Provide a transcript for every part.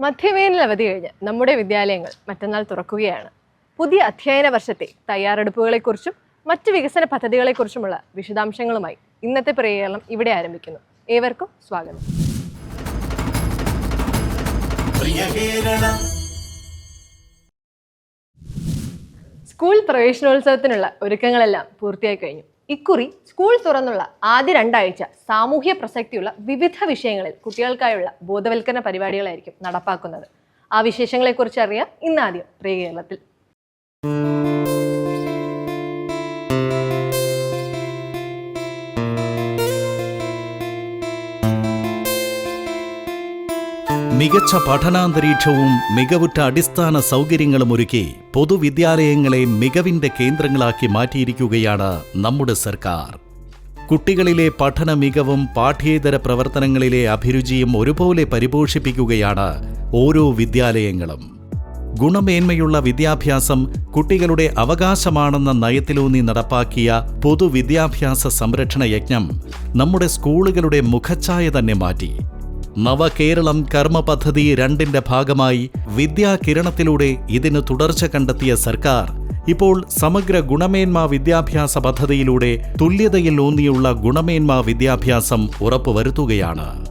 മധ്യവേനൽ അവധി കഴിഞ്ഞ് നമ്മുടെ വിദ്യാലയങ്ങൾ മറ്റന്നാൾ തുറക്കുകയാണ്. പുതിയ അധ്യയന വർഷത്തെ തയ്യാറെടുപ്പുകളെക്കുറിച്ചും മറ്റ് വികസന പദ്ധതികളെക്കുറിച്ചുമുള്ള വിശദാംശങ്ങളുമായി ഇന്നത്തെ പ്രിയകേരളം ഇവിടെ ആരംഭിക്കുന്നു. ഏവർക്കും സ്വാഗതം. സ്കൂൾ പ്രവേശനോത്സവത്തിനുള്ള ഒരുക്കങ്ങളെല്ലാം പൂർത്തിയായി കഴിഞ്ഞു. ഇക്കുറി സ്കൂൾ തുറന്നുള്ള ആദ്യ രണ്ടാഴ്ച സാമൂഹ്യ പ്രസക്തിയുള്ള വിവിധ വിഷയങ്ങളിൽ കുട്ടികൾക്കായുള്ള ബോധവൽക്കരണ പരിപാടികളായിരിക്കും നടപ്പാക്കുന്നത്. ആ വിശേഷങ്ങളെക്കുറിച്ച് അറിയാം ഇന്നാദ്യം പ്രിയ കേരളത്തിൽ. മികച്ച പഠനാന്തരീക്ഷവും മികവുറ്റ അടിസ്ഥാന സൗകര്യങ്ങളും ഒരുക്കി പൊതുവിദ്യാലയങ്ങളെ മികവിന്റെ കേന്ദ്രങ്ങളാക്കി മാറ്റിയിരിക്കുകയാണ് നമ്മുടെ സർക്കാർ. കുട്ടികളിലെ പഠന മികവും പാഠ്യേതര പ്രവർത്തനങ്ങളിലെ അഭിരുചിയും ഒരുപോലെ പരിപോഷിപ്പിക്കുകയാണ് ഓരോ വിദ്യാലയങ്ങളും. ഗുണമേന്മയുള്ള വിദ്യാഭ്യാസം കുട്ടികളുടെ അവകാശമാണെന്ന നയത്തിലൂന്നി നടപ്പാക്കിയ പൊതുവിദ്യാഭ്യാസ സംരക്ഷണ യജ്ഞം നമ്മുടെ സ്കൂളുകളുടെ മുഖച്ഛായ തന്നെ മാറ്റി. നവകേരളം കർമ്മ പദ്ധതി രണ്ടിന്റെ ഭാഗമായി വിദ്യാകിരണത്തിലൂടെ ഇതിന് തുടർച്ച കണ്ടെത്തിയ സർക്കാർ. ഇപ്പോൾ സമഗ്ര ഗുണമേന്മ വിദ്യാഭ്യാസ പദ്ധതിയിലൂടെ തുല്യതയിൽ ഊന്നിയുള്ള ഗുണമേന്മ വിദ്യാഭ്യാസം ഉറപ്പുവരുത്തുകയാണ്.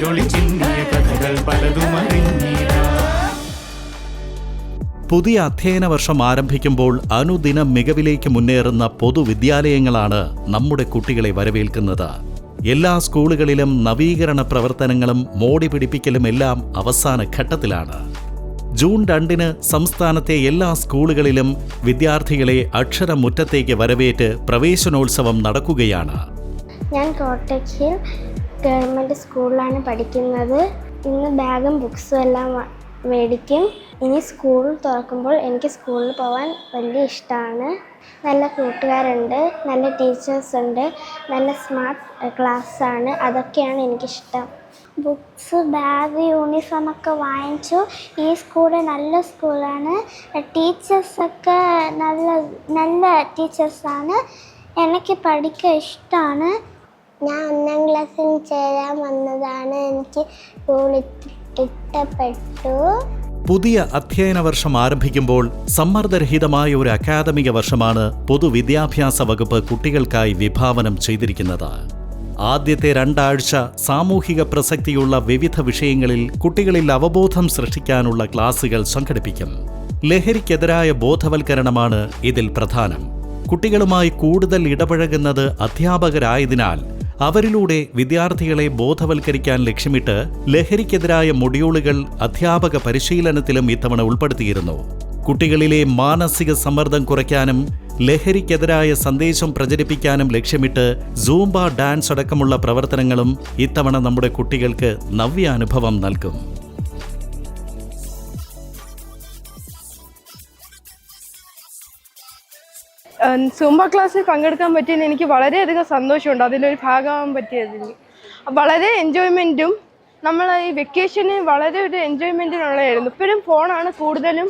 കഥകൾ പുതിയ അധ്യയന വർഷം ആരംഭിക്കുമ്പോൾ അനുദിനം മികവിലേക്ക് മുന്നേറുന്ന പൊതുവിദ്യാലയങ്ങളാണ് നമ്മുടെ കുട്ടികളെ വരവേൽക്കുന്നത്. എല്ലാ സ്കൂളുകളിലും നവീകരണ പ്രവർത്തനങ്ങളും മോടി പിടിപ്പിക്കലും എല്ലാം അവസാന ഘട്ടത്തിലാണ്. ജൂൺ രണ്ടിന് സംസ്ഥാനത്തെ എല്ലാ സ്കൂളുകളിലും വിദ്യാർത്ഥികളെ അക്ഷരമുറ്റത്തേക്ക് വരവേറ്റ് പ്രവേശനോത്സവം നടക്കുകയാണ്. ഞാൻ കോട്ടയ്ക്കിൽ ഗവൺമെന്റ് സ്കൂളിലാണ് പഠിക്കുന്നത്. ഇന്ന് ബാഗും ബുക്സും എല്ലാം മേടിക്കും. ഇനി സ്കൂൾ തുറക്കുമ്പോൾ എനിക്ക് സ്കൂളിൽ പോകാൻ വലിയ ഇഷ്ടമാണ്. നല്ല കൂട്ടുകാരുണ്ട് നല്ല ടീച്ചേഴ്സ് ഉണ്ട് നല്ല സ്മാർട്ട് ക്ലാസ്സാണ്. അതൊക്കെയാണ് എനിക്കിഷ്ടം. ബുക്സ് ബാഗ് യൂണിഫോം ഒക്കെ വാങ്ങിച്ചു. ഈ സ്കൂൾ നല്ല സ്കൂളാണ്. ടീച്ചേഴ്സൊക്കെ നല്ല നല്ല ടീച്ചേഴ്സാണ്. എനിക്ക് പഠിക്കാൻ ഇഷ്ടമാണ്. ഞാൻ ഒന്നാം ക്ലാസ്സിൽ ചേരാൻ വന്നതാണ്. എനിക്ക് ഇഷ്ടപ്പെട്ടു. പുതിയ അധ്യയന വർഷം ആരംഭിക്കുമ്പോൾ സമ്മർദ്ദരഹിതമായ ഒരു അക്കാദമിക വർഷമാണ് പൊതുവിദ്യാഭ്യാസ വകുപ്പ് കുട്ടികൾക്കായി വിഭാവനം ചെയ്തിരിക്കുന്നത്. ആദ്യത്തെ രണ്ടാഴ്ച സാമൂഹിക പ്രസക്തിയുള്ള വിവിധ വിഷയങ്ങളിൽ കുട്ടികളിൽ അവബോധം സൃഷ്ടിക്കാനുള്ള ക്ലാസുകൾ സംഘടിപ്പിക്കും. ലഹരിക്കെതിരായ ബോധവൽക്കരണമാണ് ഇതിൽ പ്രധാനം. കുട്ടികളുമായി കൂടുതൽ ഇടപഴകുന്നത് അധ്യാപകരായതിനാൽ അവരിലൂടെ വിദ്യാർത്ഥികളെ ബോധവൽക്കരിക്കാൻ ലക്ഷ്യമിട്ട് ലഹരിക്കെതിരായ മൊഡ്യൂളുകൾ അധ്യാപക പരിശീലനത്തിലും ഇത്തവണ ഉൾപ്പെടുത്തിയിരുന്നു. കുട്ടികളിലെ മാനസിക സമ്മർദ്ദം കുറയ്ക്കാനും ലഹരിക്കെതിരായ സന്ദേശം പ്രചരിപ്പിക്കാനും ലക്ഷ്യമിട്ട് സൂംബ ഡാൻസ് അടക്കമുള്ള പ്രവർത്തനങ്ങളും ഇത്തവണ നമ്മുടെ കുട്ടികൾക്ക് നവ്യാനുഭവം നൽകും. സൂംബ ക്ലാസ്സിൽ പങ്കെടുക്കാൻ പറ്റിയതിൽ എനിക്ക് വളരെയധികം സന്തോഷമുണ്ട്. അതിലൊരു ഭാഗമാകാൻ പറ്റിയതിൽ വളരെ എൻജോയ്മെന്റും നമ്മൾ ഈ വെക്കേഷന് വളരെ ഒരു എൻജോയ്മെന്റിനുള്ളതായിരുന്നു ഇപ്പോഴും ഫോണാണ് കൂടുതലും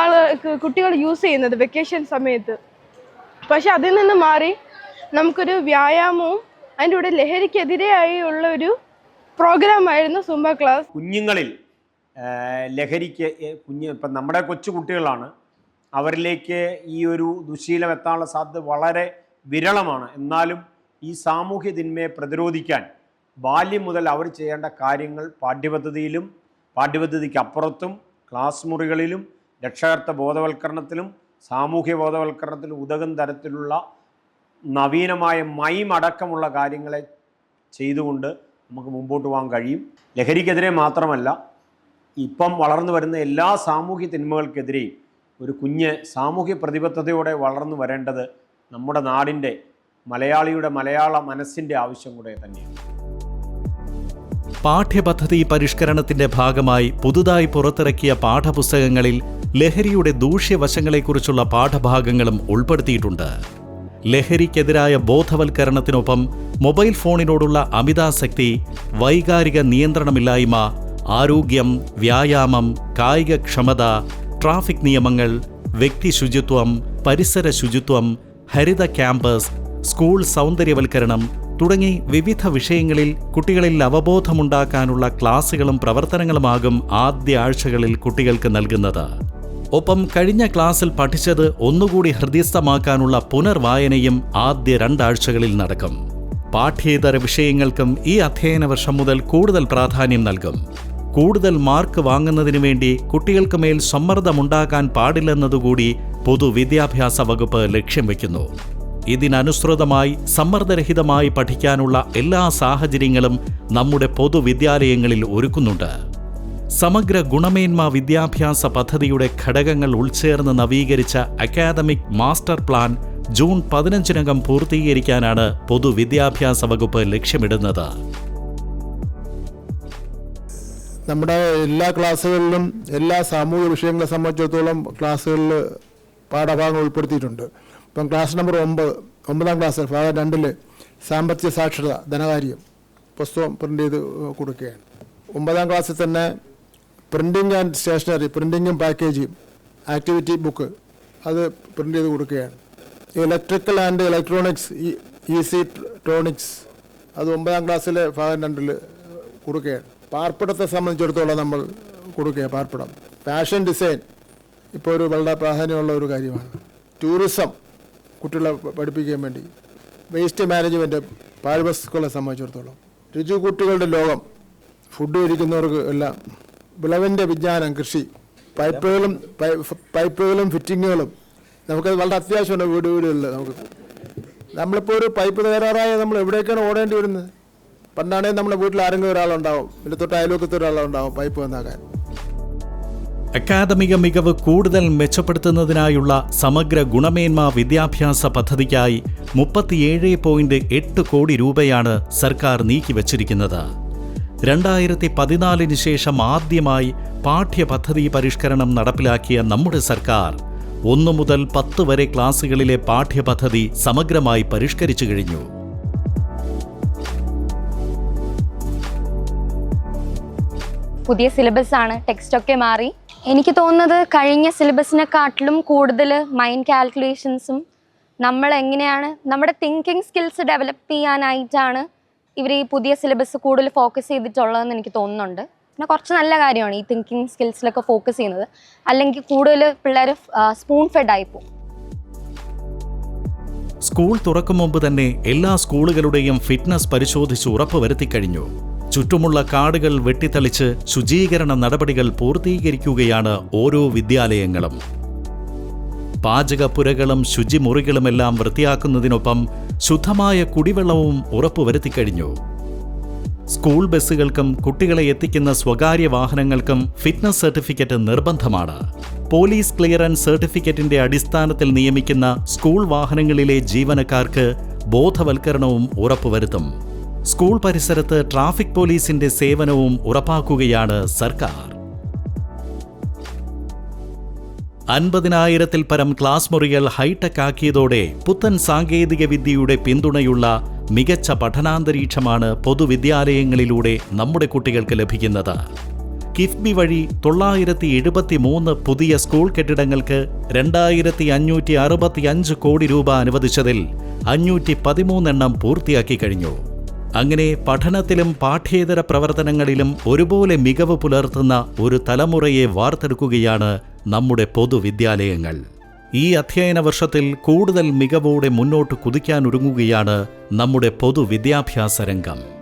ആൾ കുട്ടികൾ യൂസ് ചെയ്യുന്നത് വെക്കേഷൻ സമയത്ത്. പക്ഷെ അതിൽ നിന്ന് മാറി നമുക്കൊരു വ്യായാമവും അതിന്റെ കൂടെ ലഹരിക്കെതിരെയായി ഉള്ള ഒരു പ്രോഗ്രാമായിരുന്നു സുംബ ക്ലാസ്. കുഞ്ഞുങ്ങളിൽ ലഹരിക്ക് കുഞ്ഞ് ഇപ്പം നമ്മുടെ കൊച്ചു കുട്ടികളാണ് അവരിലേക്ക് ഈ ഒരു ദുശീലം എത്താനുള്ള സാധ്യത വളരെ വിരളമാണ്. എന്നാലും ഈ സാമൂഹ്യ തിന്മയെ പ്രതിരോധിക്കാൻ ബാല്യം മുതൽ അവർ ചെയ്യേണ്ട കാര്യങ്ങൾ പാഠ്യപദ്ധതിയിലും പാഠ്യപദ്ധതിക്ക് അപ്പുറത്തും ക്ലാസ് മുറികളിലും രക്ഷകർത്ത ബോധവൽക്കരണത്തിലും സാമൂഹ്യ ബോധവൽക്കരണത്തിലും ഉതകും തരത്തിലുള്ള നവീനമായ മൈമടക്കമുള്ള കാര്യങ്ങളെ ചെയ്തുകൊണ്ട് നമുക്ക് മുമ്പോട്ട് പോകാൻ കഴിയും. ലഹരിക്കെതിരെ മാത്രമല്ല ഇപ്പം വളർന്നു വരുന്ന എല്ലാ സാമൂഹ്യ തിന്മകൾക്കെതിരെയും ഒരു കുഞ്ഞ് സാമൂഹ്യ പ്രതിബദ്ധതയോടെ വളർന്നു വരേണ്ടത് നമ്മുടെ നാടിന്റെ മലയാളിയുടെ മലയാള മനസ്സിന്റെ ആവശ്യം കൂടെ തന്നെയാണ്. പാഠ്യപദ്ധതി പരിഷ്കരണത്തിന്റെ ഭാഗമായി പുതുതായി പുറത്തിറക്കിയ പാഠപുസ്തകങ്ങളിൽ ലഹരിയുടെ ദൂഷ്യവശങ്ങളെക്കുറിച്ചുള്ള പാഠഭാഗങ്ങളും ഉൾപ്പെടുത്തിയിട്ടുണ്ട്. ലഹരിക്കെതിരായ ബോധവൽക്കരണത്തിനൊപ്പം മൊബൈൽ ഫോണിനോടുള്ള അമിതാസക്തി വൈകാരിക നിയന്ത്രണമില്ലായ്മ ആരോഗ്യം വ്യായാമം കായികക്ഷമത ട്രാഫിക് നിയമങ്ങൾ വ്യക്തി ശുചിത്വം പരിസര ശുചിത്വം ഹരിത ക്യാമ്പസ് സ്കൂൾ സൗന്ദര്യവൽക്കരണം തുടങ്ങി വിവിധ വിഷയങ്ങളിൽ കുട്ടികളിൽ അവബോധമുണ്ടാക്കാനുള്ള ക്ലാസുകളും പ്രവർത്തനങ്ങളുമാകും ആദ്യ ആഴ്ചകളിൽ കുട്ടികൾക്ക് നൽകുന്നത്. ഒപ്പം കഴിഞ്ഞ ക്ലാസ്സിൽ പഠിച്ചത് ഒന്നുകൂടി ഹൃദയസ്ഥമാക്കാനുള്ള പുനർവായനയും ആദ്യ രണ്ടാഴ്ചകളിൽ നടക്കും. പാഠ്യേതര വിഷയങ്ങൾക്കും ഈ അധ്യയന വർഷം മുതൽ കൂടുതൽ പ്രാധാന്യം നൽകും. കൂടുതൽ മാർക്ക് വാങ്ങുന്നതിനു വേണ്ടി കുട്ടികൾക്ക് മേൽ സമ്മർദ്ദമുണ്ടാകാൻ പാടില്ലെന്നതുകൂടി പൊതുവിദ്യാഭ്യാസ വകുപ്പ് ലക്ഷ്യം വയ്ക്കുന്നു ഇതിനനുസൃതമായി സമ്മർദ്ദരഹിതമായി പഠിക്കാനുള്ള എല്ലാ സാഹചര്യങ്ങളും നമ്മുടെ പൊതുവിദ്യാലയങ്ങളിൽ ഒരുക്കുന്നുണ്ട്. സമഗ്ര ഗുണമേന്മ വിദ്യാഭ്യാസ പദ്ധതിയുടെ ഘടകങ്ങൾ ഉൾച്ചേർന്ന് നവീകരിച്ച അക്കാദമിക് മാസ്റ്റർ പ്ലാൻ ജൂൺ പതിനഞ്ചിനകം പൂർത്തീകരിക്കാനാണ് പൊതുവിദ്യാഭ്യാസ വകുപ്പ് ലക്ഷ്യമിടുന്നത്. നമ്മുടെ എല്ലാ ക്ലാസ്സുകളിലും എല്ലാ സാമൂഹിക വിഷയങ്ങളെ സംബന്ധിച്ചിടത്തോളം ക്ലാസ്സുകളിൽ പാഠഭാഗങ്ങൾ ഉൾപ്പെടുത്തിയിട്ടുണ്ട്. ഇപ്പം ക്ലാസ് നമ്പർ ഒമ്പത് ഒമ്പതാം ക്ലാസ് ഭാഗം രണ്ടിൽ സാമ്പത്തിക സാക്ഷരത ധനകാര്യം പുസ്തകം പ്രിന്റ് ചെയ്ത് കൊടുക്കുകയാണ്. ഒമ്പതാം ക്ലാസ്സിൽ തന്നെ പ്രിന്റിങ് ആൻഡ് സ്റ്റേഷനറി പ്രിന്റിങ്ങും പാക്കേജിങ് ആക്ടിവിറ്റി ബുക്ക് അത് പ്രിന്റ് ചെയ്ത് കൊടുക്കുകയാണ്. Electrical and electronics E C ട്രോണിക്സ് അത് ഒമ്പതാം ക്ലാസ്സിലെ ഭാഗം രണ്ടിൽ കൊടുക്കുകയാണ്. പാർപ്പിടത്തെ സംബന്ധിച്ചിടത്തോളം നമ്മൾ കൊടുക്കുക പാർപ്പിടം. ഫാഷൻ ഡിസൈൻ ഇപ്പോൾ ഒരു വളരെ പ്രാധാന്യമുള്ള ഒരു കാര്യമാണ്. ടൂറിസം കുട്ടികളെ പഠിപ്പിക്കാൻ വേണ്ടി. വേസ്റ്റ് മാനേജ്മെന്റ് പാഴ്വസ്തുക്കളെ സംബന്ധിച്ചിടത്തോളം. രുചി കുട്ടികളുടെ ലോകം ഫുഡ് കഴിക്കുന്നവർക്ക് എല്ലാം വിളവിന്റെ വിജ്ഞാനം കൃഷി പൈപ്പുകളും പൈപ്പുകളും ഫിറ്റിങ്ങുകളും നമുക്കത് വളരെ അത്യാവശ്യമുണ്ട് വീട് വീടുകളിൽ നമുക്ക്. നമ്മളിപ്പോൾ ഒരു പൈപ്പ് തകരാറായ നമ്മൾ എവിടേക്കാണ് ഓടേണ്ടി വരുന്നത്? പണ്ടാണെങ്കിൽ നമ്മുടെ വീട്ടിൽ ആരെങ്കിലും ഒരാളുണ്ടാവും. പിന്നെ തൊട്ട് അയൽവക്കത്ത് ഒരാളുണ്ടാവും പൈപ്പ് വന്നാകാൻ അക്കാദമിക മികവ് കൂടുതൽ മെച്ചപ്പെടുത്തുന്നതിനായുള്ള സമഗ്ര ഗുണമേന്മ വിദ്യാഭ്യാസ പദ്ധതിക്കായി മുപ്പത്തിയേഴ് പോയിന്റ് എട്ട് കോടി രൂപയാണ് സർക്കാർ നീക്കിവച്ചിരിക്കുന്നത് രണ്ടായിരത്തി പതിനാലിന് ശേഷം ആദ്യമായി പാഠ്യപദ്ധതി പരിഷ്കരണം നടപ്പിലാക്കിയ നമ്മുടെ സർക്കാർ ഒന്നു മുതൽ പത്ത് വരെ ക്ലാസുകളിലെ പാഠ്യപദ്ധതി സമഗ്രമായി പരിഷ്കരിച്ചു കഴിഞ്ഞു. പുതിയ സിലബസ് ആണ്. ടെക്സ്റ്റ് ഒക്കെ മാറി. എനിക്ക് തോന്നുന്നത് കഴിഞ്ഞ സിലബസിനെക്കാട്ടിലും കൂടുതൽ മൈൻഡ് കാൽക്കുലേഷൻസും നമ്മൾ എങ്ങനെയാണ് നമ്മുടെ തിങ്കിങ് സ്കിൽസ് ഡെവലപ്പ് ചെയ്യാനായിട്ടാണ് ഇവർ ഈ പുതിയ സിലബസ് കൂടുതൽ ഫോക്കസ് ചെയ്തിട്ടുള്ളതെന്ന് എനിക്ക് തോന്നുന്നുണ്ട്. പിന്നെ കുറച്ച് നല്ല കാര്യമാണ് ഈ തിങ്കിങ് സ്കിൽസിലൊക്കെ ഫോക്കസ് ചെയ്യുന്നത്. അല്ലെങ്കിൽ കൂടുതൽ പിള്ളേർ സ്പൂൺ ഫെഡ് ആയിപ്പോവും. സ്കൂൾ തുറക്കും മുമ്പ് തന്നെ എല്ലാ സ്കൂളുകളുടെയും ഫിറ്റ്നസ് പരിശോധിച്ച് ഉറപ്പുവരുത്തി കഴിഞ്ഞു. ചുറ്റുമുള്ള കാടുകൾ വെട്ടിത്തെളിച്ച് ശുചീകരണ നടപടികൾ പൂർത്തീകരിക്കുകയാണ് ഓരോ വിദ്യാലയങ്ങളും. പാചകപ്പുരകളും ശുചിമുറികളുമെല്ലാം വൃത്തിയാക്കുന്നതിനൊപ്പം ശുദ്ധമായ കുടിവെള്ളവും ഉറപ്പുവരുത്തിക്കഴിഞ്ഞു. സ്കൂൾ ബസ്സുകൾക്കും കുട്ടികളെ എത്തിക്കുന്ന സ്വകാര്യ വാഹനങ്ങൾക്കും ഫിറ്റ്നസ് സർട്ടിഫിക്കറ്റ് നിർബന്ധമാണ്. പോലീസ് ക്ലിയറൻസ് സർട്ടിഫിക്കറ്റിന്റെ അടിസ്ഥാനത്തിൽ നിയമിക്കുന്ന സ്കൂൾ വാഹനങ്ങളിലെ ജീവനക്കാർക്ക് ബോധവൽക്കരണവും ഉറപ്പുവരുത്തും. സ്കൂൾ പരിസരത്ത് ട്രാഫിക് പോലീസിന്റെ സേവനവും ഉറപ്പാക്കുകയാണ് സർക്കാർ. അൻപതിനായിരത്തിൽ പരം ക്ലാസ് മുറികൾ ഹൈടെക് ആക്കിയതോടെ പുത്തൻ സാങ്കേതിക വിദ്യയുടെ പിന്തുണയുള്ള മികച്ച പഠനാന്തരീക്ഷമാണ് പൊതുവിദ്യാലയങ്ങളിലൂടെ നമ്മുടെ കുട്ടികൾക്ക് ലഭിക്കുന്നത്. കിഫ്ബി വഴി തൊള്ളായിരത്തി എഴുപത്തി മൂന്ന് പുതിയ സ്കൂൾ കെട്ടിടങ്ങൾക്ക് രണ്ടായിരത്തി അഞ്ഞൂറ്റി അറുപത്തി അഞ്ച് കോടി രൂപ അനുവദിച്ചതിൽ അഞ്ഞൂറ്റി പതിമൂന്നെണ്ണം പൂർത്തിയാക്കി കഴിഞ്ഞു. അങ്ങനെ പഠനത്തിലും പാഠ്യേതര പ്രവർത്തനങ്ങളിലും ഒരുപോലെ മികവ് പുലർത്തുന്ന ഒരു തലമുറയെ വാർത്തെടുക്കുകയാണ് നമ്മുടെ പൊതുവിദ്യാലയങ്ങൾ. ഈ അധ്യയന വർഷത്തിൽ കൂടുതൽ മികവോടെ മുന്നോട്ട് കുതിക്കാനൊരുങ്ങുകയാണ് നമ്മുടെ പൊതുവിദ്യാഭ്യാസ രംഗം.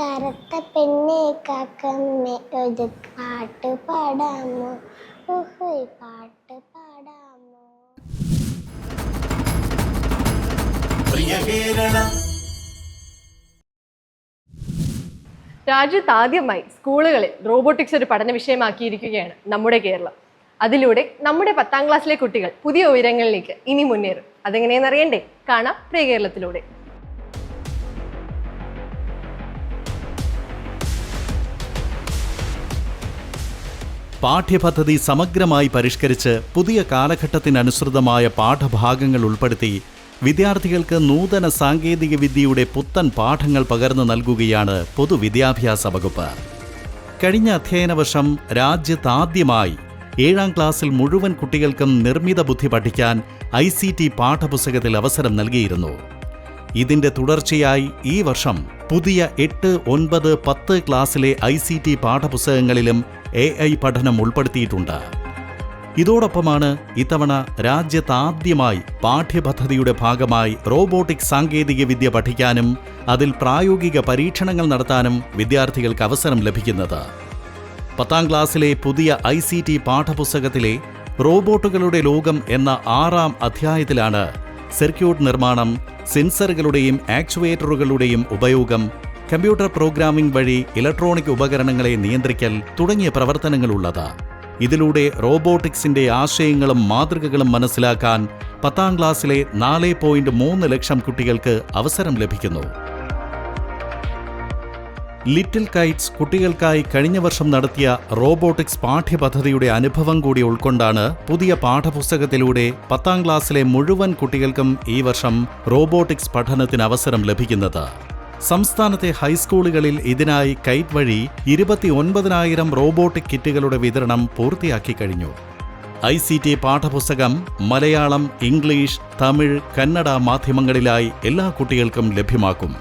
കറുത്ത പെണ്ണെ കാക്കമ്മ ഒരു പാട്ട് പാടാമോ? പാട്ട് രാജ്യത്ത് ആദ്യമായി സ്കൂളുകളിൽ റോബോട്ടിക്സ് ഒരു പഠന വിഷയമാക്കിയിരിക്കുകയാണ് നമ്മുടെ കേരളം. അതിലൂടെ നമ്മുടെ പത്താം ക്ലാസ്സിലെ കുട്ടികൾ പുതിയ ഉയരങ്ങളിലേക്ക് ഇനി മുന്നേറും. അതെങ്ങനെയെന്ന് അറിയണ്ടേ? കാണാം പ്രിയ കേരളത്തിലൂടെ. പാഠ്യപദ്ധതി സമഗ്രമായി പരിഷ്കരിച്ച് പുതിയ കാലഘട്ടത്തിനനുസൃതമായ പാഠഭാഗങ്ങൾ ഉൾപ്പെടുത്തി വിദ്യാർത്ഥികൾക്ക് നൂതന സാങ്കേതിക വിദ്യയുടെ പുത്തൻ പാഠങ്ങൾ പകർന്നു നൽകുകയാണ് പൊതുവിദ്യാഭ്യാസ വകുപ്പ്. കഴിഞ്ഞ അധ്യയന വർഷം രാജ്യത്താദ്യമായി ഏഴാം ക്ലാസ്സിൽ മുഴുവൻ കുട്ടികൾക്കും നിർമ്മിത ബുദ്ധി പഠിക്കാൻ ഐ സി ടി പാഠപുസ്തകത്തിൽ അവസരം നൽകിയിരുന്നു. ഇതിന്റെ തുടർച്ചയായി ഈ വർഷം പുതിയ എട്ട് ഒൻപത് പത്ത് ക്ലാസ്സിലെ ഐ സി ടി പാഠപുസ്തകങ്ങളിലും എ ഐ പഠനം ഉൾപ്പെടുത്തിയിട്ടുണ്ട്. ഇതോടൊപ്പമാണ് ഇത്തവണ രാജ്യത്താദ്യമായി പാഠ്യപദ്ധതിയുടെ ഭാഗമായി റോബോട്ടിക് സാങ്കേതിക വിദ്യ പഠിക്കാനും അതിൽ പ്രായോഗിക പരീക്ഷണങ്ങൾ നടത്താനും വിദ്യാർത്ഥികൾക്ക് അവസരം ലഭിക്കുന്നത്. പത്താം ക്ലാസ്സിലെ പുതിയ ഐ സി ടി പാഠപുസ്തകത്തിലെ റോബോട്ടുകളുടെ ലോകം എന്ന ആറാം അധ്യായത്തിലാണ് സർക്യൂട്ട് നിർമ്മാണം സെൻസറുകളുടെയും ആക്ച്വേറ്ററുകളുടെയും ഉപയോഗം കമ്പ്യൂട്ടർ പ്രോഗ്രാമിംഗ് വഴി ഇലക്ട്രോണിക് ഉപകരണങ്ങളെ നിയന്ത്രിക്കൽ തുടങ്ങിയ പ്രവർത്തനങ്ങളുള്ളത്. ഇതിലൂടെ റോബോട്ടിക്സിന്റെ ആശയങ്ങളും മാതൃകകളും മനസ്സിലാക്കാൻ പത്താം ക്ലാസ്സിലെ നാല് പോയിന്റ് മൂന്ന് ലക്ഷം കുട്ടികൾക്ക് അവസരം ലഭിക്കുന്നു. ലിറ്റിൽ കൈറ്റ്സ് കുട്ടികൾക്കായി കഴിഞ്ഞ വർഷം നടത്തിയ റോബോട്ടിക്സ് പാഠ്യപദ്ധതിയുടെ അനുഭവം കൂടി ഉൾക്കൊണ്ടാണ് പുതിയ പാഠപുസ്തകത്തിലൂടെ പത്താം ക്ലാസ്സിലെ മുഴുവൻ കുട്ടികൾക്കും ഈ വർഷം റോബോട്ടിക്സ് പഠനത്തിന് അവസരം ലഭിക്കുന്നത്. സംസ്ഥാനത്തെ ഹൈസ്കൂളുകളിൽ ഇതിനായി കൈറ്റ് വഴി ഇരുപത്തി ഒൻപതിനായിരം റോബോട്ടിക് കിറ്റുകളുടെ വിതരണം പൂർത്തിയാക്കി കഴിഞ്ഞു. ഐ സി ടി പാഠപുസ്തകം മലയാളം ഇംഗ്ലീഷ് തമിഴ് കന്നഡ മാധ്യമങ്ങളിലായി എല്ലാ കുട്ടികൾക്കും ലഭ്യമാക്കും.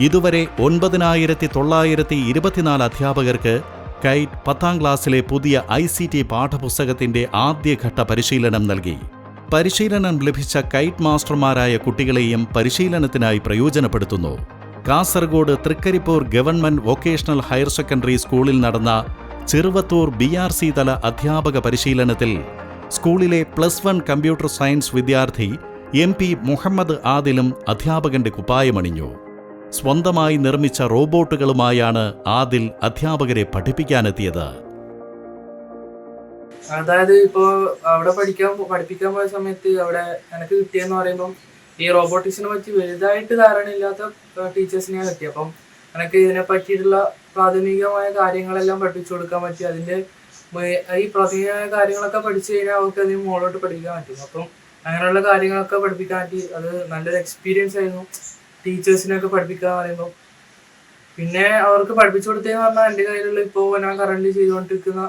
ഇതുവരെ ഒൻപതിനായിരത്തി തൊള്ളായിരത്തി ഇരുപത്തിനാല് അധ്യാപകർക്ക് കൈറ്റ് പത്താം ക്ലാസ്സിലെ പുതിയ ഐ സി ടി പാഠപുസ്തകത്തിന്റെ ആദ്യഘട്ട പരിശീലനം നൽകി. പരിശീലനം ലഭിച്ച കൈറ്റ് മാസ്റ്റർമാരായ കുട്ടികളെയും പരിശീലനത്തിനായി പ്രയോജനപ്പെടുത്തുന്നു. Kasaragod Trikaripur government vocational higher secondary സ്കൂളിൽ നടന്ന ചെറുവത്തൂർ ബി ആർ സി തല അധ്യാപക പരിശീലനത്തിൽ സ്കൂളിലെ പ്ലസ് വൺ കമ്പ്യൂട്ടർ സയൻസ് വിദ്യാർത്ഥി എം പി മുഹമ്മദ് ആദിലും അധ്യാപകന്റെ കുപ്പായമണിഞ്ഞു. സ്വന്തമായി നിർമ്മിച്ച റോബോട്ടുകളുമായാണ് ആദിൽ അധ്യാപകരെ പഠിപ്പിക്കാനെത്തിയത്. അതായത് ഇപ്പോ അവിടെ പഠിക്കാൻ പഠിപ്പിക്കാൻ പോയ സമയത്ത് അവിടെ എനിക്ക് കിട്ടിയെന്ന് പറയുമ്പം ഈ റോബോട്ടിക്സിനെ പറ്റി വലുതായിട്ട് ധാരണയില്ലാത്ത ടീച്ചേഴ്സിനെ പറ്റി അപ്പം എനിക്ക് ഇതിനെ പറ്റിയിട്ടുള്ള പ്രാഥമികമായ കാര്യങ്ങളെല്ലാം പഠിപ്പിച്ചു കൊടുക്കാൻ പറ്റി. അതിന്റെ ഈ പ്രാഥമികമായ കാര്യങ്ങളൊക്കെ പഠിച്ചു കഴിഞ്ഞാൽ അവർക്ക് അതിന് മുകളിലോട്ട് പഠിക്കാൻ പറ്റും. അപ്പം അങ്ങനെയുള്ള കാര്യങ്ങളൊക്കെ പഠിപ്പിക്കാൻ പറ്റി. അത് നല്ലൊരു എക്സ്പീരിയൻസ് ആയിരുന്നു. ടീച്ചേഴ്സിനൊക്കെ പഠിപ്പിക്കുക പറയുമ്പോൾ പിന്നെ അവർക്ക് പഠിപ്പിച്ചു കൊടുത്തതെന്ന് പറഞ്ഞാൽ എന്റെ കയ്യിലുള്ള ഇപ്പോൾ ഞാൻ കറണ്ട് ചെയ്തുകൊണ്ടിരിക്കുന്ന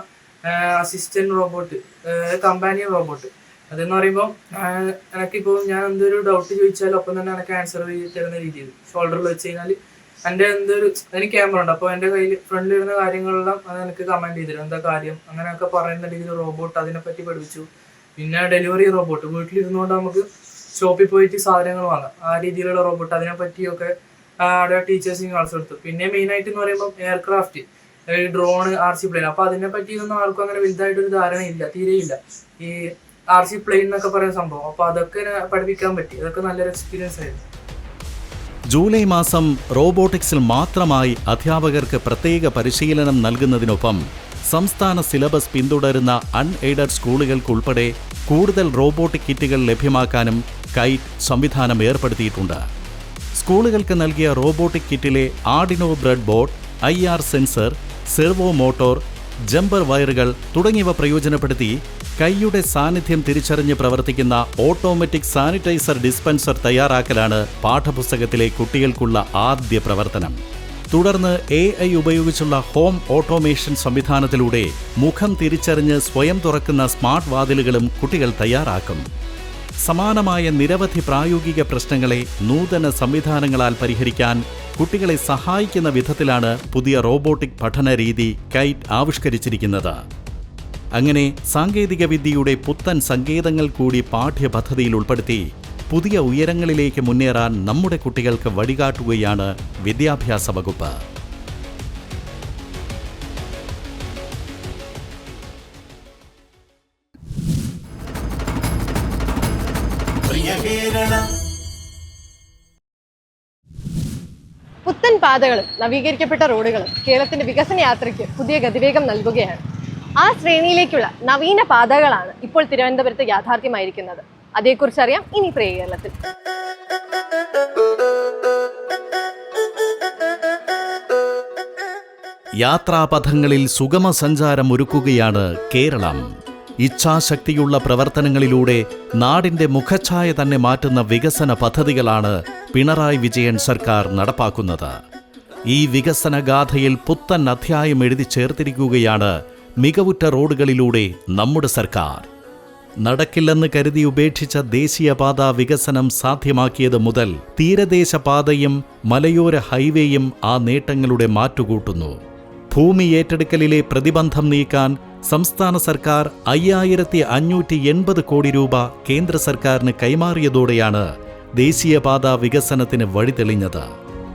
അസിസ്റ്റന്റ് റോബോട്ട് കമ്പാനിയൻ റോബോട്ട് അതെന്ന് പറയുമ്പോൾ എനിക്കിപ്പോൾ ഞാൻ എന്തൊരു ഡൗട്ട് ചോദിച്ചാലും ഒപ്പം തന്നെ എനിക്ക് ആൻസർ തരുന്ന രീതിയിൽ ഷോൾഡറിൽ വെച്ച് കഴിഞ്ഞാൽ എന്റെ എന്തൊരു എനിക്ക് ക്യാമറ ഉണ്ട്. അപ്പോൾ എന്റെ കയ്യിൽ ഫ്രണ്ടിൽ വരുന്ന കാര്യങ്ങളെല്ലാം അത് എനിക്ക് കമന്റ് ചെയ്തിരുന്നു എന്താ കാര്യം? അങ്ങനെയൊക്കെ പറയുന്ന രീതിയിൽ റോബോട്ട് അതിനെപ്പറ്റി പഠിപ്പിച്ചു. പിന്നെ ഡെലിവറി റോബോട്ട് വീട്ടിലിരുന്നുകൊണ്ട് നമുക്ക് ഷോപ്പിൽ പോയിട്ട് സാധനങ്ങൾ വാങ്ങാം. ആ രീതിയിലുള്ള റോബോട്ട് അതിനെ പറ്റിയൊക്കെ ആ, അവിടെ ടീച്ചേഴ്സിന് ക്ലാസ് എടുത്തു പിന്നെ മെയിൻ ആയിട്ട് എന്ന് പറയുമ്പോൾ aircraft drone R C plane അപ്പൊ അതിനെ പറ്റിയൊന്നും ആർക്കും അങ്ങനെ വലുതായിട്ടൊരു ധാരണയില്ല തീരെയില്ല. ഈ ആർ സി പ്ലെയിൻ എന്നൊക്കെ പറയുന്ന സംഭവം. അപ്പൊ അതൊക്കെ പഠിപ്പിക്കാൻ പറ്റി. അതൊക്കെ നല്ലൊരു എക്സ്പീരിയൻസ് ആയിരുന്നു. ജൂലൈ മാസം റോബോട്ടിക്സിൽ മാത്രമായി അധ്യാപകർക്ക് പ്രത്യേക പരിശീലനം നൽകുന്നതിനൊപ്പം സംസ്ഥാന സിലബസ് പിന്തുടരുന്ന അൺഎയ്ഡഡ് സ്കൂളുകൾക്കുൾപ്പെടെ കൂടുതൽ റോബോട്ടിക് കിറ്റുകൾ ലഭ്യമാക്കാനും കൈറ്റ് സംവിധാനം ഏർപ്പെടുത്തിയിട്ടുണ്ട്. സ്കൂളുകൾക്ക് നൽകിയ robotic കിറ്റിലെ Arduino breadboard I R sensor servo motor jumper വയറുകൾ തുടങ്ങിയവ പ്രയോജനപ്പെടുത്തി കൈയുടെ സാന്നിധ്യം തിരിച്ചറിഞ്ഞ് പ്രവർത്തിക്കുന്ന ഓട്ടോമാറ്റിക് സാനിറ്റൈസർ ഡിസ്പെൻസർ തയ്യാറാക്കലാണ് പാഠപുസ്തകത്തിലെ കുട്ടികൾക്കുള്ള ആദ്യ പ്രവർത്തനം. തുടർന്ന് എ ഐ ഉപയോഗിച്ചുള്ള ഹോം ഓട്ടോമേഷൻ സംവിധാനത്തിലൂടെ മുഖം തിരിച്ചറിഞ്ഞ് സ്വയം തുറക്കുന്ന സ്മാർട്ട് വാതിലുകളും കുട്ടികൾ തയ്യാറാക്കും. സമാനമായ നിരവധി പ്രായോഗിക പ്രശ്നങ്ങളെ നൂതന സംവിധാനങ്ങളാൽ പരിഹരിക്കാൻ കുട്ടികളെ സഹായിക്കുന്ന വിധത്തിലാണ് പുതിയ റോബോട്ടിക് പഠന രീതി കൈറ്റ് ആവിഷ്കരിച്ചിരിക്കുന്നത്. അങ്ങനെ സാങ്കേതികവിദ്യയുടെ പുത്തൻ സങ്കേതങ്ങൾ കൂടി പാഠ്യപദ്ധതിയിൽ ഉൾപ്പെടുത്തി പുതിയ ഉയരങ്ങളിലേക്ക് മുന്നേറാൻ നമ്മുടെ കുട്ടികൾക്ക് വഴികാട്ടുകയാണ് വിദ്യാഭ്യാസ വകുപ്പ്. പാതകളും നവീകരിക്കപ്പെട്ട റോഡുകളും കേരളത്തിന്റെ വികസന യാത്രയ്ക്ക് പുതിയ ഗതിവേഗം നൽകുകയാണ്. ആ ശ്രേണിയിലേക്കുള്ള നവീന പാതകളാണ് ഇപ്പോൾ തിരുവനന്തപുരത്ത് യാഥാർത്ഥ്യമായിരിക്കുന്നത്. അതേക്കുറിച്ച് അറിയാം ഇനി പ്രിയ കേരളത്തിൽ. യാത്രാപഥങ്ങളിൽ സുഗമ സഞ്ചാരം ഒരുക്കുകയാണ് കേരളം. ഇച്ഛാശക്തിയുള്ള പ്രവർത്തനങ്ങളിലൂടെ നാടിന്റെ മുഖഛായ തന്നെ മാറ്റുന്ന വികസന പദ്ധതികളാണ് പിണറായി വിജയൻ സർക്കാർ നടപ്പാക്കുന്നത്. ഈ വികസന ഗാഥയിൽ പുത്തൻ അധ്യായം എഴുതി ചേർത്തിരിക്കുകയാണ് മികവുറ്റ റോഡുകളിലൂടെ നമ്മുടെ സർക്കാർ. നടക്കില്ലെന്ന് കരുതി ഉപേക്ഷിച്ച ദേശീയപാത വികസനം സാധ്യമാക്കിയത് മുതൽ തീരദേശ പാതയും മലയോര ഹൈവേയും ആ നേട്ടങ്ങളുടെ മാറ്റുകൂട്ടുന്നു. ഭൂമി ഏറ്റെടുക്കലിലെ പ്രതിബന്ധം നീക്കാൻ സംസ്ഥാന സർക്കാർ അയ്യായിരത്തി അഞ്ഞൂറ്റി എൺപത് കോടി രൂപ കേന്ദ്ര സർക്കാരിന് കൈമാറിയതോടെയാണ് ദേശീയപാത വികസനത്തിന് വഴിതെളിഞ്ഞത്.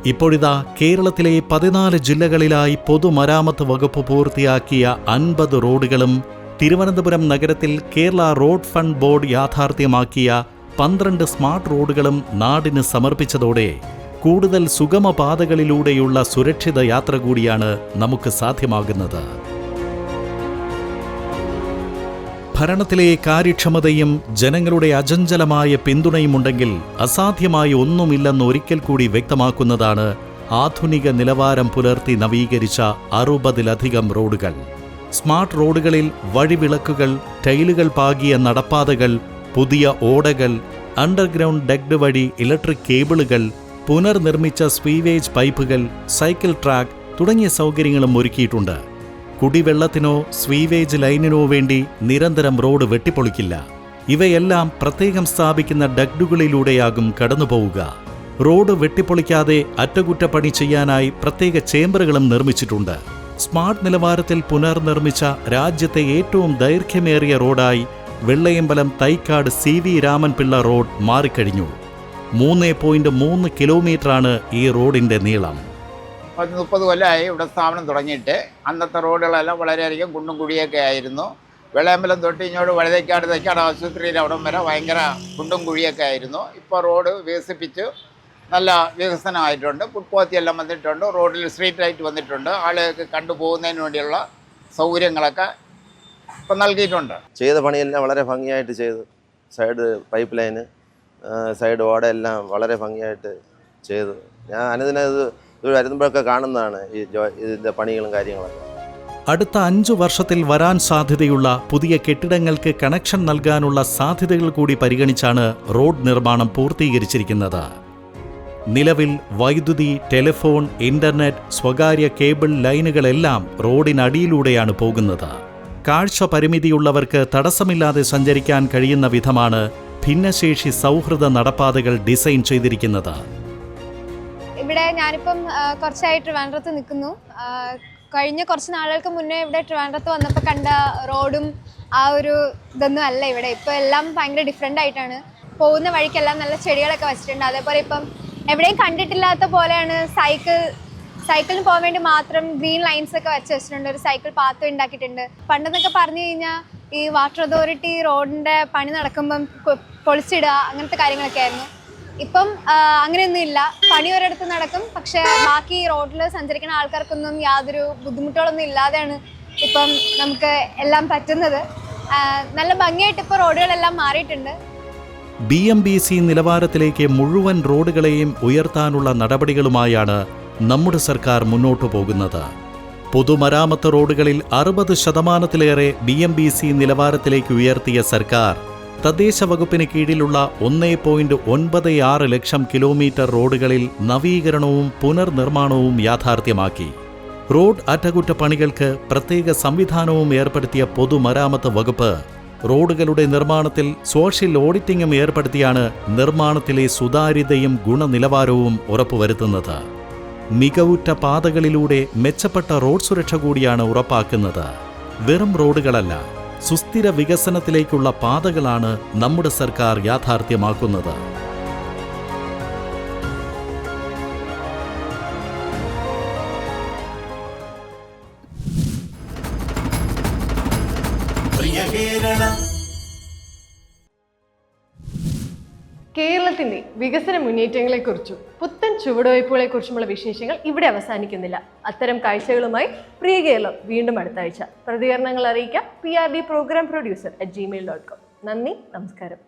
ഇപ്പോഴിതാ കേരളത്തിലെ പതിനാല് ജില്ലകളിലായി പൊതുമരാമത്ത് വകുപ്പ് പൂർത്തിയാക്കിയ അൻപത് റോഡുകളും തിരുവനന്തപുരം നഗരത്തിൽ കേരള റോഡ് ഫണ്ട് ബോർഡ് യാഥാർത്ഥ്യമാക്കിയ പന്ത്രണ്ട് സ്മാർട്ട് റോഡുകളും നാടിന് സമർപ്പിച്ചതോടെ കൂടുതൽ സുഗമപാതകളിലൂടെയുള്ള സുരക്ഷിത യാത്ര കൂടിയാണ് നമുക്ക് സാധ്യമാകുന്നത്. ഭരണത്തിലെ കാര്യക്ഷമതയും ജനങ്ങളുടെ അചഞ്ചലമായ പിന്തുണയുമുണ്ടെങ്കിൽ അസാധ്യമായ ഒന്നുമില്ലെന്ന് ഒരിക്കൽ കൂടി വ്യക്തമാക്കുന്നതാണ് ആധുനിക നിലവാരം പുലർത്തി നവീകരിച്ച അറുപതിലധികം റോഡുകൾ. സ്മാർട്ട് റോഡുകളിൽ വഴിവിളക്കുകൾ ടൈലുകൾ പാകിയ നടപ്പാതകൾ പുതിയ ഓടകൾ അണ്ടർഗ്രൗണ്ട് ഡെക്ഡ് വഴി ഇലക്ട്രിക് കേബിളുകൾ പുനർനിർമ്മിച്ച സ്വീവേജ് പൈപ്പുകൾ സൈക്കിൾ ട്രാക്ക് തുടങ്ങിയ സൗകര്യങ്ങളും ഒരുക്കിയിട്ടുണ്ട്. കുടിവെള്ളത്തിനോ സ്വീവേജ് ലൈനിനോ വേണ്ടി നിരന്തരം റോഡ് വെട്ടിപ്പൊളിക്കില്ല. ഇവയെല്ലാം പ്രത്യേകം സ്ഥാപിക്കുന്ന ഡഗ്ഡുകളിലൂടെയാകും കടന്നുപോവുക. റോഡ് വെട്ടിപ്പൊളിക്കാതെ അറ്റകുറ്റപ്പണി ചെയ്യാനായി പ്രത്യേക ചേംബറുകളും നിർമ്മിച്ചിട്ടുണ്ട്. സ്മാർട്ട് നിലവാരത്തിൽ പുനർനിർമ്മിച്ച രാജ്യത്തെ ഏറ്റവും ദൈർഘ്യമേറിയ റോഡായി Vellayambalam Thycaud C V Raman Pillai road മാറിക്കഴിഞ്ഞു. മൂന്ന് പോയിന്റ് മൂന്ന് കിലോമീറ്ററാണ് ഈ റോഡിന്റെ നീളം. പത്ത് മുപ്പത് കൊല്ലമായി ഇവിടെ സ്ഥാപനം തുടങ്ങിയിട്ട്. അന്നത്തെ റോഡുകളെല്ലാം വളരെയധികം കുണ്ടും കുഴിയൊക്കെ ആയിരുന്നു. വെള്ളയമ്പലം തൊട്ട് ഇങ്ങോട്ട് വഴുതേക്കാട് തൈക്കാട് ആശുപത്രിയിൽ അവിടം വരെ ഭയങ്കര കുണ്ടും കുഴിയൊക്കെ ആയിരുന്നു. ഇപ്പോൾ റോഡ് വികസിപ്പിച്ച്. നല്ല വികസനമായിട്ടുണ്ട്. എല്ലാം വന്നിട്ടുണ്ട്. റോഡിൽ സ്ട്രീറ്റ് ലൈറ്റ് വന്നിട്ടുണ്ട്. ആളുകൾക്ക് കണ്ടുപോകുന്നതിന് വേണ്ടിയുള്ള സൗകര്യങ്ങളൊക്കെ ഇപ്പം നൽകിയിട്ടുണ്ട്. ചെയ്ത പണിയെല്ലാം വളരെ ഭംഗിയായിട്ട് ചെയ്തു. സൈഡ് പൈപ്പ് ലൈന് സൈഡ് ഓട എല്ലാം വളരെ ഭംഗിയായിട്ട് ചെയ്തു. ഞാൻ അനുദിനം ഇത് വരുമ്പോഴൊക്കെ കാണുന്നതാണ് ഈ ജോ ഇതിന്റെ പണികളും കാര്യങ്ങളൊക്കെ. അടുത്ത അഞ്ചു വർഷത്തിൽ വരാൻ സാധ്യതയുള്ള പുതിയ കെട്ടിടങ്ങൾക്ക് കണക്ഷൻ നൽകാനുള്ള സാധ്യതകൾ കൂടി പരിഗണിച്ചാണ് റോഡ് നിർമ്മാണം പൂർത്തീകരിച്ചിരിക്കുന്നത്. നിലവിൽ വൈദ്യുതി ടെലിഫോൺ ഇന്റർനെറ്റ് സ്വകാര്യ കേബിൾ ലൈനുകളെല്ലാം റോഡിനടിയിലൂടെയാണ് പോകുന്നത്. കാഴ്ച പരിമിതിയുള്ളവർക്ക് തടസ്സമില്ലാതെ സഞ്ചരിക്കാൻ കഴിയുന്ന വിധമാണ് ഭിന്നശേഷി സൗഹൃദ നടപ്പാതകൾ ഡിസൈൻ ചെയ്തിരിക്കുന്നത്. ഇവിടെ ഞാനിപ്പം കുറച്ചായി ട്രിവാൻഡ്രത്ത് നിൽക്കുന്നു. കഴിഞ്ഞ കുറച്ച് നാളുകൾക്ക് മുന്നേ ഇവിടെ ട്രിവാൻഡ്രത്ത് വന്നപ്പോൾ കണ്ട റോഡും ആ ഒരു ഇതൊന്നും അല്ല ഇവിടെ. ഇപ്പോൾ എല്ലാം ഭയങ്കര ഡിഫറെന്റ് ആയിട്ടാണ്. പോകുന്ന വഴിക്കെല്ലാം നല്ല ചെടികളൊക്കെ വെച്ചിട്ടുണ്ട്. അതേപോലെ ഇപ്പം എവിടെയും കണ്ടിട്ടില്ലാത്ത പോലെയാണ് സൈക്കിൾ സൈക്കിളിന് പോകാൻ വേണ്ടി മാത്രം ഗ്രീൻ ലൈൻസ് ഒക്കെ വെച്ച് വെച്ചിട്ടുണ്ട്. ഒരു സൈക്കിൾ പാത്ത് ഉണ്ടാക്കിയിട്ടുണ്ട്. പണ്ടെന്നൊക്കെ പറഞ്ഞു കഴിഞ്ഞാൽ ഈ വാട്ടർ അതോറിറ്റി റോഡിന്റെ പണി നടക്കുമ്പം പൊളിച്ചിടുക അങ്ങനത്തെ കാര്യങ്ങളൊക്കെ ആയിരുന്നു. ഇപ്പം അങ്ങനെയൊന്നും ഇല്ല. പണി ഒരിടത്ത് നടക്കും പക്ഷെ ബാക്കി റോഡിൽ സഞ്ചരിക്കുന്ന ആൾക്കാർക്കൊന്നും യാതൊരു ബുദ്ധിമുട്ടുകളൊന്നും ഇല്ലാതെയാണ് ഇപ്പം നമുക്ക് എല്ലാം പറ്റുന്നത്. നല്ല ഭംഗിയായിട്ട് ഇപ്പോൾ റോഡുകളെല്ലാം മാറിയിട്ടുണ്ട്. ബി എം ബി സി നിലവാരത്തിലേക്ക് മുഴുവൻ റോഡുകളെയും ഉയർത്താനുള്ള നടപടികളുമായാണ് നമ്മുടെ സർക്കാർ മുന്നോട്ടു പോകുന്നത്. പൊതുമരാമത്ത് റോഡുകളിൽ അറുപത് ശതമാനത്തിലേറെ ബി എം ബി സി നിലവാരത്തിലേക്ക് ഉയർത്തിയ സർക്കാർ തദ്ദേശ വകുപ്പിന് കീഴിലുള്ള ഒന്നേ പോയിന്റ് ഒൻപത് ആറ് ലക്ഷം കിലോമീറ്റർ റോഡുകളിൽ നവീകരണവും പുനർനിർമ്മാണവും യാഥാർത്ഥ്യമാക്കി. റോഡ് അറ്റകുറ്റപ്പണികൾക്ക് പ്രത്യേക സംവിധാനവും ഏർപ്പെടുത്തിയ പൊതുമരാമത്ത് വകുപ്പ് റോഡുകളുടെ നിർമ്മാണത്തിൽ സോഷ്യൽ ഓഡിറ്റിംഗും ഏർപ്പെടുത്തിയാണ് നിർമ്മാണത്തിലെ സുതാര്യതയും ഗുണനിലവാരവും ഉറപ്പുവരുത്തുന്നത്. മികവുറ്റ പാതകളിലൂടെ മെച്ചപ്പെട്ട റോഡ് സുരക്ഷ കൂടിയാണ് ഉറപ്പാക്കുന്നത്. വെറും റോഡുകളല്ല സുസ്ഥിര വികസനത്തിലേക്കുള്ള പാതകളാണ് നമ്മുടെ സർക്കാർ യാഥാർത്ഥ്യമാക്കുന്നത്. മുന്നേറ്റങ്ങളെക്കുറിച്ചും പുത്തൻ ചുവടുവയ്പുകളെക്കുറിച്ചുമുള്ള വിശേഷങ്ങൾ ഇവിടെ അവസാനിക്കുന്നില്ല. അത്തരം കാഴ്ചകളുമായി പ്രിയ കേരളം വീണ്ടും അടുത്ത ആഴ്ച. പ്രതികരണങ്ങൾ അറിയിക്കാം P R D programme producer at Gmail dot com നന്ദി നമസ്കാരം.